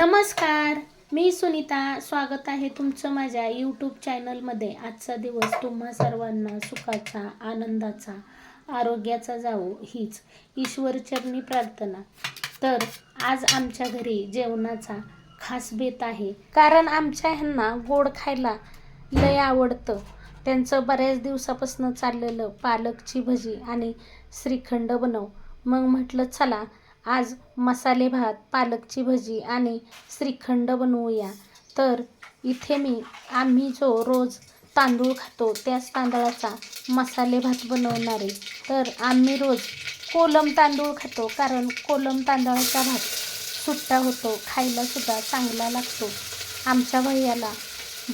नमस्कार मी सुनीता. स्वागत आहे तुमचं माझ्या यूट्यूब चॅनलमध्ये आजचा दिवस तुम्हा सर्वांना सुखाचा आनंदाचा आरोग्याचा जावो हीच ईश्वरचरणी प्रार्थना. तर आज आमच्या घरी जेवणाचा खास बेत आहे. कारण आमच्या ह्यांना गोड खायला लय आवडतं. त्यांचं बऱ्याच दिवसापासून चाललेलं पालकची भजी आणि श्रीखंड बनव. मग म्हटलं चला आज मसाले भात पालकची भजी आणि श्रीखंड बनवूया. तर इथे मी आम्ही जो रोज तांदूळ खातो त्याच तांदळाचा मसाले भात बनवणार आहे. तर आम्ही रोज कोलम तांदूळ खातो कारण कोलम तांदळाचा भात सुट्टा होतो खायला सुद्धा चांगला लागतो. आमच्या भैयाला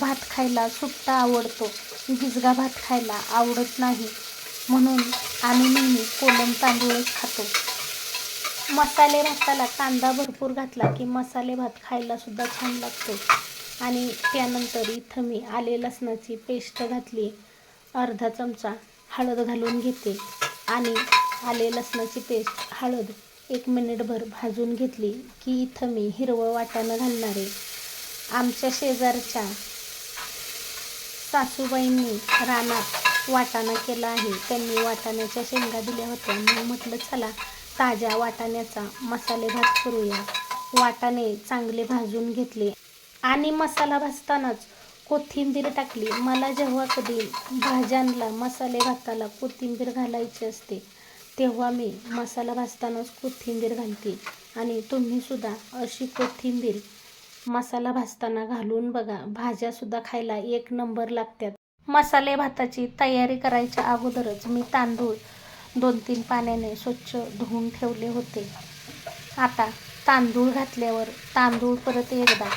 भात खायला सुट्टा आवडतो. गिजगा भात खायला आवडत नाही. म्हणून आम्ही नेहमी कोलम तांदूळच खातो. मसाले भाताला कांदा भरपूर घातला की मसाले भात खायला सुद्धा छान लागतो. आणि त्यानंतर इथं मी आले लसणाची पेस्ट घातली. अर्धा चमचा हळद घालून घेते. आणि आले लसणाची पेस्ट हळद एक मिनिटभर भाजून घेतली की इथं मी हिरवं वाटाणं घालणार आहे. आमच्या शेजारच्या सासूबाईंनी रानात वाटाणा केला आहे. त्यांनी वाटाण्याच्या शेंगा दिल्या होत्या. मी म्हटलं चला ताज्या वाटाण्याचा मसाले भात करूया. वाटाणे चांगले भाजून घेतले आणि मसाला भाजतानाच कोथिंबीर टाकली. मला जेव्हा कधी भाज्यांना मसाले भाताला कोथिंबीर घालायची असते तेव्हा मी मसाला भाजतानाच कोथिंबीर घालते. आणि तुम्हीसुद्धा अशी कोथिंबीर मसाला भाजताना घालून बघा. भाज्यासुद्धा खायला एक नंबर लागतात. मसाले भाताची तयारी करायच्या अगोदरच मी तांदूळ दोन तीन पाण्याने स्वच्छ धुवून ठेवले होते. आता तांदूळ घातल्यावर तांदूळ परत एकदा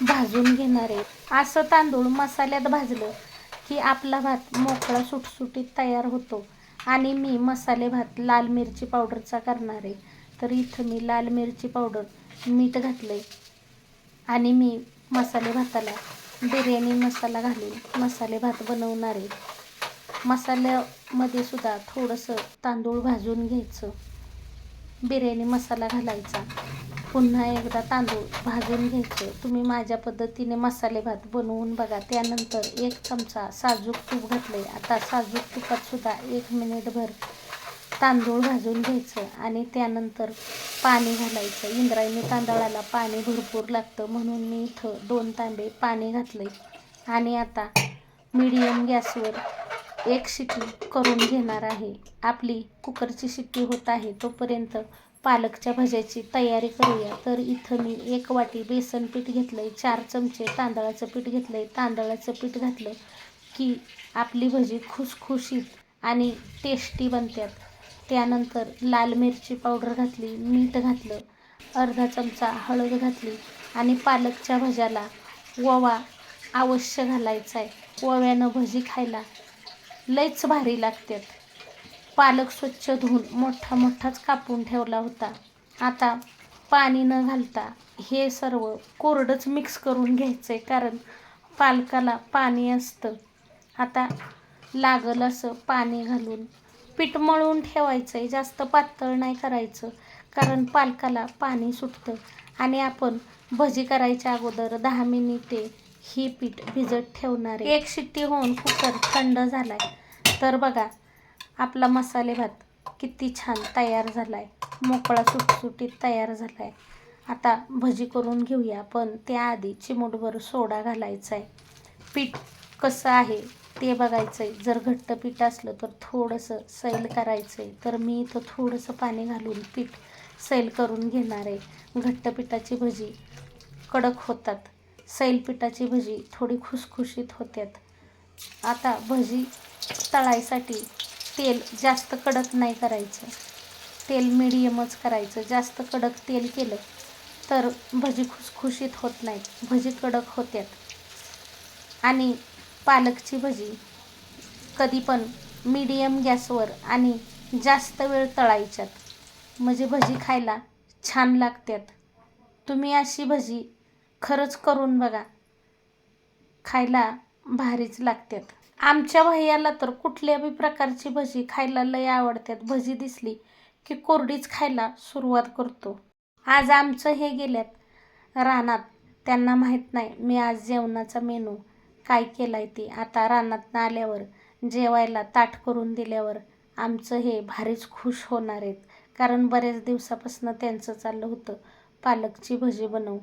भाजून घेणार आहे. असं तांदूळ मसाल्यात भाजलं की आपला भात मोकळा सुटसुटीत तयार होतो आणि मी मसाले भात लाल मिरची पावडरचा करणार आहे. तर इथं मी लाल मिरची पावडर मीठ घातलं आहे आणि मी मसाले भाताला बिर्याणी मसाला घालून मसाले भात बनवणार आहे. मसाल्यामध्ये सुद्धा थोडंसं तांदूळ भाजून घ्यायचं. बिर्याणी मसाला घालायचा. पुन्हा एकदा तांदूळ भाजून घ्यायचं. तुम्ही माझ्या पद्धतीने मसाले भात बनवून बघा. त्यानंतर एक चमचा साजूक तूप घातले आता साजूक तुपात सुद्धा एक मिनिटभर तांदूळ भाजून घ्यायचं आणि त्यानंतर पाणी घालायचं. इंद्रायणी तांदळाला पाणी भरपूर लागतं म्हणून मी इथं दोन तांबे पाणी घातले आणि आता मीडियम गॅसवर एक शिट्टी करून घेणार आहे. आपली कुकरची शिट्टी होत आहे. तोपर्यंत पालकच्या भज्याची तयारी करूया. तर इथं मी एक वाटी बेसन पीठ घेतलं आहे चार चमचे तांदळाचं पीठ घेतलं आहे तांदळाचं पीठ घातलं की आपली भजी खुसखुशीत आणि टेस्टी बनतात त्यानंतर लाल मिरची पावडर घातली मीठ घातलं अर्धा चमचा हळद घातली आणि पालकच्या भज्याला ओवा अवश्य घालायचा आहे ओव्यानं भजी खायला लयच भारी लागतात. पालक स्वच्छ धुवून मोठा मोठाच कापून ठेवला होता. आता पाणी न घालता हे सर्व कोरडंच मिक्स करून घ्यायचं आहे कारण पालकाला पाणी असतं. आता लागल असं पाणी घालून पीठ मळून ठेवायचं आहे जास्त पातळ नाही करायचं कारण पालकाला पाणी सुटतं. आणि आपण भजी करायच्या अगोदर दहा मिनिटे ही पीठ भिजत ठेवणार आहे. एक शिट्टी होऊन कुकर थंड झाला आहे तर बघा आपला मसाले भात किती छान तयार झाला आहे मोकळा सुटसुटीत तयार झाला आहे आता भजी करून घेऊया पण त्याआधी चिमूटभर सोडा घालायचा आहे पीठ कसं आहे ते बघायचं आहे जर घट्ट पीठ असलं तर थोडंसं सैल करायचं आहे तर मी इथं थोडंसं पाणी घालून पीठ सैल करून घेणार आहे घट्ट पिठाची भजी कडक होतात. सैल पिठाची भजी थोडी खुसखुशीत होतात आता भजी तळायसाठी तेल जास्त कडक नाही करायचं. तेल मिडियमच करायचं. जास्त कडक तेल केलं तर भजी खुसखुशीत होत नाहीत. भजी कडक होत्यात. आणि पालकची भजी कधी पण मीडियम गॅसवर आणि जास्त वेळ तळायच्यात. म्हणजे भजी खायला छान लागतात तुम्ही अशी भजी खरंच करून बघा. खायला भारीच लागतात आमच्या भैयाला तर कुठल्या बी प्रकारची भजी खायला लय आवडतात भजी दिसली की कोरडीच खायला सुरुवात करतो. आज आमचं हे गेल्यात. रानात. त्यांना माहीत नाही मी आज जेवणाचा मेनू काय केला आहे ते. आता रानातनं आल्यावर जेवायला ताट करून दिल्यावर आमचं हे भारीच खुश होणार आहेत. कारण बऱ्याच दिवसापासून त्यांचं चाललं होतं पालकची भजी बनव.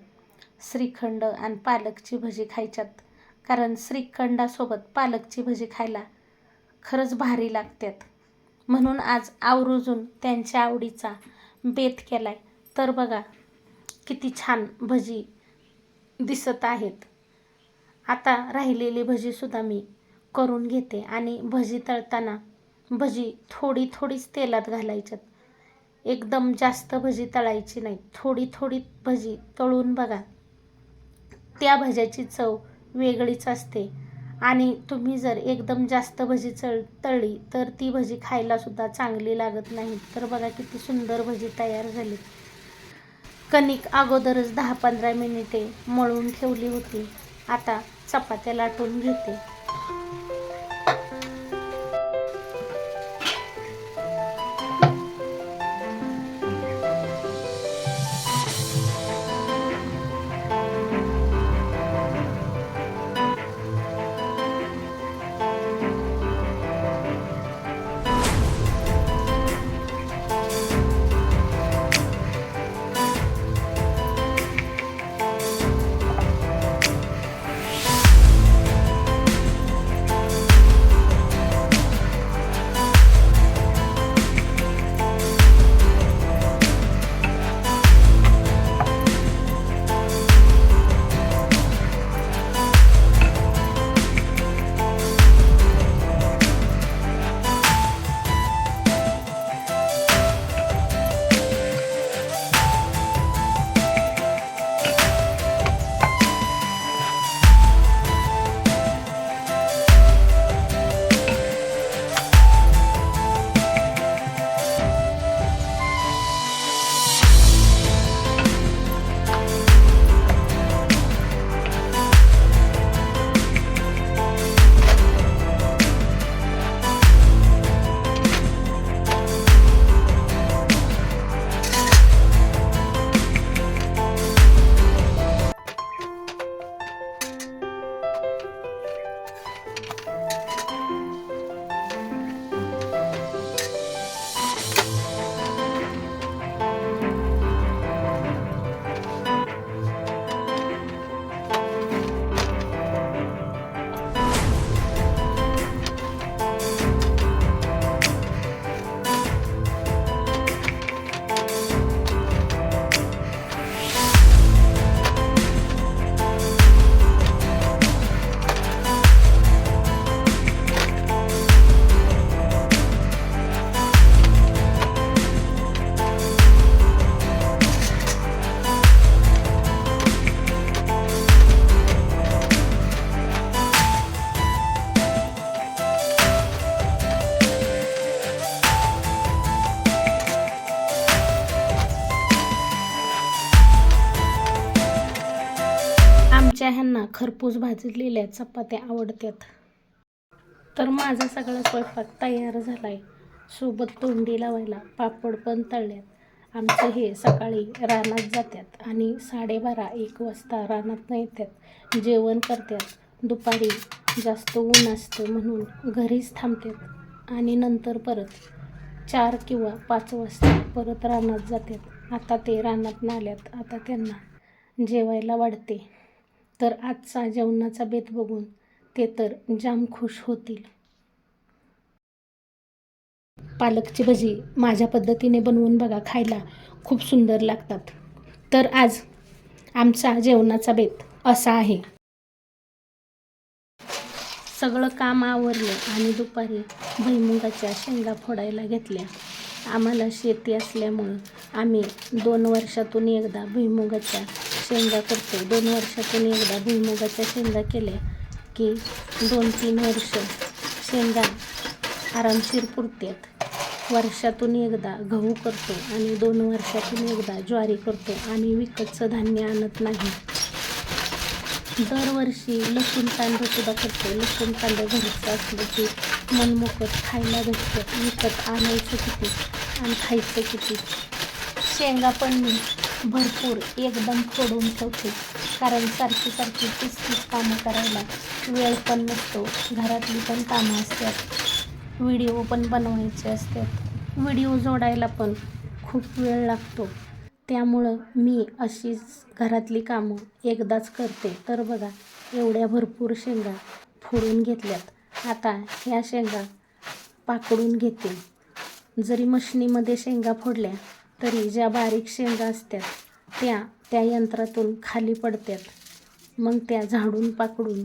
श्रीखंड आणि पालकची भजी खायच्यात. कारण श्रीखंडासोबत पालकची भजी खायला खरंच भारी लागतात. म्हणून आज आवर्जून त्यांच्या आवडीचा बेत केला आहे तर बघा किती छान भजी दिसत आहेत. आता राहिलेली भजीसुद्धा मी करून घेते आणि भजी तळताना भजी थोडी थोडीच तेलात घालायच्यात. एकदम जास्त भजी तळायची नाही. थोडी थोडी भजी तळून बघा. त्या भज्याची चव वेगळीच असते. आणि तुम्ही जर एकदम जास्त भजी चळ तळली तर ती भजी खायलासुद्धा चांगली लागत नाही. तर बघा किती सुंदर भजी तयार झाली. कणिक अगोदरच दहा पंधरा मिनिटे मळून ठेवली होती. आता चपात्या लाटून घेते. आमच्या ह्यांना खरपूस भाजलेल्या चपात्या आवडतात. तर माझा सगळा स्वयंपाक तयार झाला आहे सोबत तोंडी लावायला पापड पण तळल्यात. आमचं हे सकाळी रानात जातात आणि साडेबारा एक वाजता रानात येतात. जेवण करतात. दुपारी जास्त ऊन असतं म्हणून घरीच थांबतात आणि नंतर परत चार किंवा पाच वाजता परत रानात जातात. आता ते रानात आल्यात. आता त्यांना जेवायला वाढते. तर आजचा जेवणाचा बेत बघून ते तर जाम खुश होतील. पालकची भजी माझ्या पद्धतीने बनवून बघा खायला खूप सुंदर लागतात. तर आज आमचा जेवणाचा बेत असा आहे. सगळं काम आवरलं आणि दुपारी भुईमुगाच्या शेंगा फोडायला घेतल्या. आम्हाला शेती असल्यामुळं आम्ही दोन वर्षातून एकदा भुईमुगाच्या शेंगा करतो दोन वर्षातून एकदा भुईमुगाच्या शेंगा केल्या की दोन तीन वर्ष शेंगा आरामशीर पुरतात वर्षातून एकदा गहू करतो आणि दोन वर्षातून एकदा ज्वारी करतो आणि विकतचं धान्य आणत नाही. दरवर्षी लसूण तांदूळ सुद्धा करतो लसूण तांदूळ घरचं असलं की मनमोकत खायला भेटतं. विकत आणायचं किती आणि खायचं किती? शेंगा पण मी भरपूर एकदम फोडून ठेवते. कारण सारखी सारखी तीस तीस कामं करायला वेळ पण नसतो. घरातली पण कामं असतात. व्हिडिओ पण बनवायचे असतात. व्हिडिओ जोडायला पण खूप वेळ लागतो. त्यामुळं मी अशीच घरातली कामं एकदाच करते. तर बघा एवढ्या भरपूर शेंगा फोडून घेतल्यात. आता ह्या शेंगा पाकडून घेते. जरी मशनीमध्ये शेंगा फोडल्या तरी ज्या बारीक शेंगा असतात त्या त्या यंत्रातून खाली पडतात मग त्या झाडून पाकडून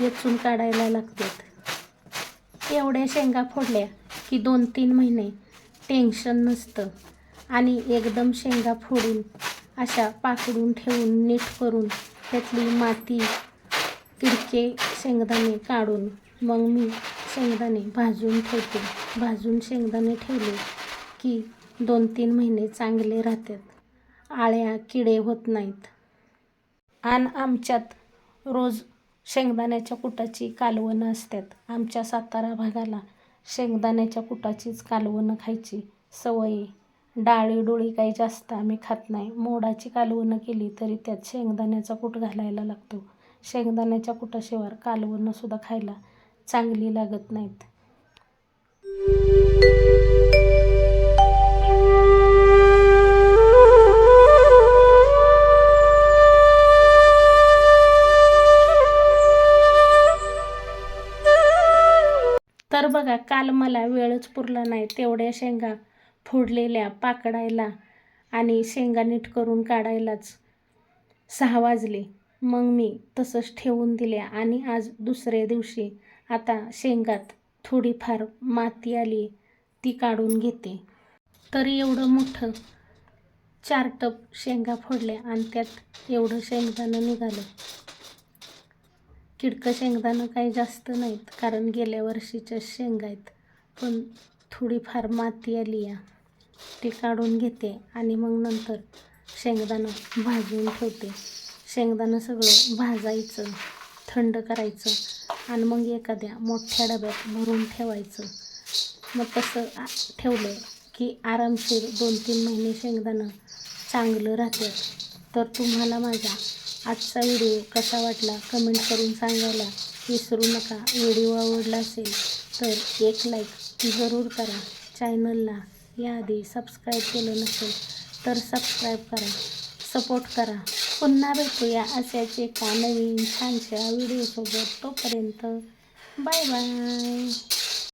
वेचून काढायला लागतात एवढ्या शेंगा फोडल्या की दोन तीन महिने टेन्शन नसतं आणि एकदम शेंगा फोडून अशा पाकडून ठेवून नीट करून त्यातली माती किडके शेंगदाणे काढून मग मी शेंगदाणे भाजून ठेवते. भाजून शेंगदाणे ठेवले की दोन तीन महिने चांगले राहतात. आळ्या किडे होत नाहीत. आणि आमच्यात रोज शेंगदाण्याच्या कुटाची कालवणं असतात. आमच्या सातारा भागाला शेंगदाण्याच्या कुटाचीच कालवणं खायची सवय डाळी डोळी काही जास्त आम्ही खात नाही. मोडाची कालवणं केली तरी त्यात शेंगदाण्याचा कूट घालायला लागतो. शेंगदाण्याच्या कुटाशिवाय कालवणंसुद्धा खायला चांगली लागत नाहीत. तर काल मला वेळच पुरला नाही तेवढ्या शेंगा फोडलेल्या पाकडायला आणि शेंगा नीट करून काढायलाच सहा वाजले. मग मी तसंच ठेवून दिल्या आणि आज दुसऱ्या दिवशी आता शेंगात थोडीफार माती आली ती काढून घेते. तरी एवढं मोठं चार टप शेंगा फोडल्या आणि त्यात एवढं शेंगदाणं निघालं. किडकं शेंगदाणं काही जास्त नाहीत कारण गेल्या वर्षीच्या शेंगा आहेत. पण थोडीफार माती आली या. ती काढून घेते आणि मग नंतर शेंगदाणं भाजून ठेवते. शेंगदाणं सगळं भाजायचं थंड करायचं आणि मग एखाद्या मोठ्या डब्यात भरून ठेवायचं. मग तसं ठेवलं की आरामशीर दोन तीन महिने शेंगदाणं चांगलं राहते तर तुम्हाला माझा आजचा व्हिडिओ कसा वाटला कमेंट करून सांगायला विसरू नका. व्हिडिओ आवडला असेल तर एक लाईक जरूर करा. चॅनलला याआधी सबस्क्राईब केलं नसेल तर सबस्क्राईब करा. सपोर्ट करा. पुन्हा भेटूया अशाच एका नवीन छानशा व्हिडिओसोबत. तोपर्यंत बाय बाय